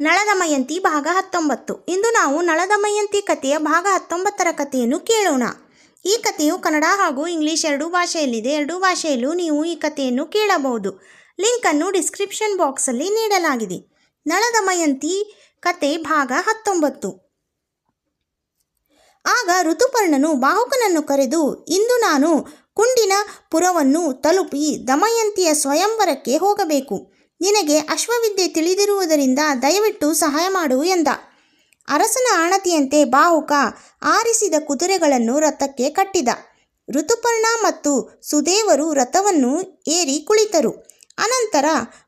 ನಳದಮಯಂತಿ ಭಾಗ ಹತ್ತೊಂಬತ್ತು. ಇಂದು ನಾವು ನಳದಮಯಂತಿ ಕಥೆಯ ಭಾಗ ಹತ್ತೊಂಬತ್ತರ ಕಥೆಯನ್ನು ಕೇಳೋಣ. ಈ ಕಥೆಯು ಕನ್ನಡ ಹಾಗೂ ಇಂಗ್ಲಿಷ್ ಎರಡೂ ಭಾಷೆಯಲ್ಲಿದೆ. ಎರಡೂ ಭಾಷೆಯಲ್ಲೂ ನೀವು ಈ ಕಥೆಯನ್ನು ಕೇಳಬಹುದು. ಲಿಂಕನ್ನು ಡಿಸ್ಕ್ರಿಪ್ಷನ್ ಬಾಕ್ಸಲ್ಲಿ ನೀಡಲಾಗಿದೆ. ನಳದಮಯಂತಿ ಕತೆ ಭಾಗ ಹತ್ತೊಂಬತ್ತು. ಆಗ ಋತುಪರ್ಣನು ಬಾಹುಕನನ್ನು ಕರೆದು, ಇಂದು ನಾನು ಕುಂಡಿನ ಪುರವನ್ನು ತಲುಪಿ ದಮಯಂತಿಯ ಸ್ವಯಂವರಕ್ಕೆ ಹೋಗಬೇಕು. ನಿನಗೆ ಅಶ್ವವಿದ್ಯೆ ತಿಳಿದಿರುವುದರಿಂದ ದಯವಿಟ್ಟು ಸಹಾಯ ಮಾಡು ಎಂದ. ಅರಸನ ಆಣತಿಯಂತೆ ಬಾಹುಕ ಆರಿಸಿದ ಕುದುರೆಗಳನ್ನು ರಥಕ್ಕೆ ಕಟ್ಟಿದ. ಋತುಪರ್ಣ ಮತ್ತು ಸುದೇವರು ರಥವನ್ನು ಏರಿ ಕುಳಿತರು. ಅನಂತರ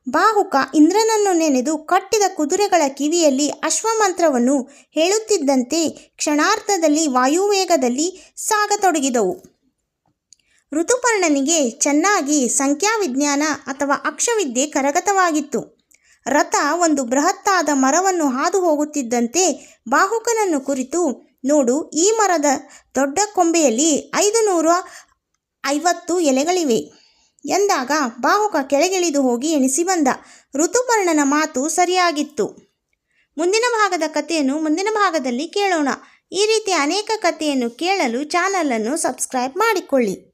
ಬಾಹುಕ ಇಂದ್ರನನ್ನು ನೆನೆದು ಕಟ್ಟಿದ ಕುದುರೆಗಳ ಕಿವಿಯಲ್ಲಿ ಅಶ್ವಮಂತ್ರವನ್ನು ಹೇಳುತ್ತಿದ್ದಂತೆ ಕ್ಷಣಾರ್ಧದಲ್ಲಿ ವಾಯುವೇಗದಲ್ಲಿ ಸಾಗತೊಡಗಿದವು. ಋತುಪರ್ಣನಿಗೆ ಚೆನ್ನಾಗಿ ಸಂಖ್ಯಾವಿಜ್ಞಾನ ಅಥವಾ ಅಕ್ಷವಿದ್ಯೆ ಕರಗತವಾಗಿತ್ತು. ರಥ ಒಂದು ಬೃಹತ್ತಾದ ಮರವನ್ನು ಹಾದು ಹೋಗುತ್ತಿದ್ದಂತೆ ಬಾಹುಕನನ್ನು ಕುರಿತು, ನೋಡು, ಈ ಮರದ ದೊಡ್ಡ ಕೊಂಬೆಯಲ್ಲಿ ಐದು ನೂರ ಐವತ್ತು ಎಲೆಗಳಿವೆ ಎಂದಾಗ ಬಾಹುಕ ಕೆಳಗಿಳಿದು ಹೋಗಿ ಎಣಿಸಿ ಬಂದ. ಋತುಪರ್ಣನ ಮಾತು ಸರಿಯಾಗಿತ್ತು. ಮುಂದಿನ ಭಾಗದ ಕಥೆಯನ್ನು ಮುಂದಿನ ಭಾಗದಲ್ಲಿ ಕೇಳೋಣ. ಈ ರೀತಿ ಅನೇಕ ಕಥೆಯನ್ನು ಕೇಳಲು ಚಾನಲನ್ನು ಸಬ್ಸ್ಕ್ರೈಬ್ ಮಾಡಿಕೊಳ್ಳಿ.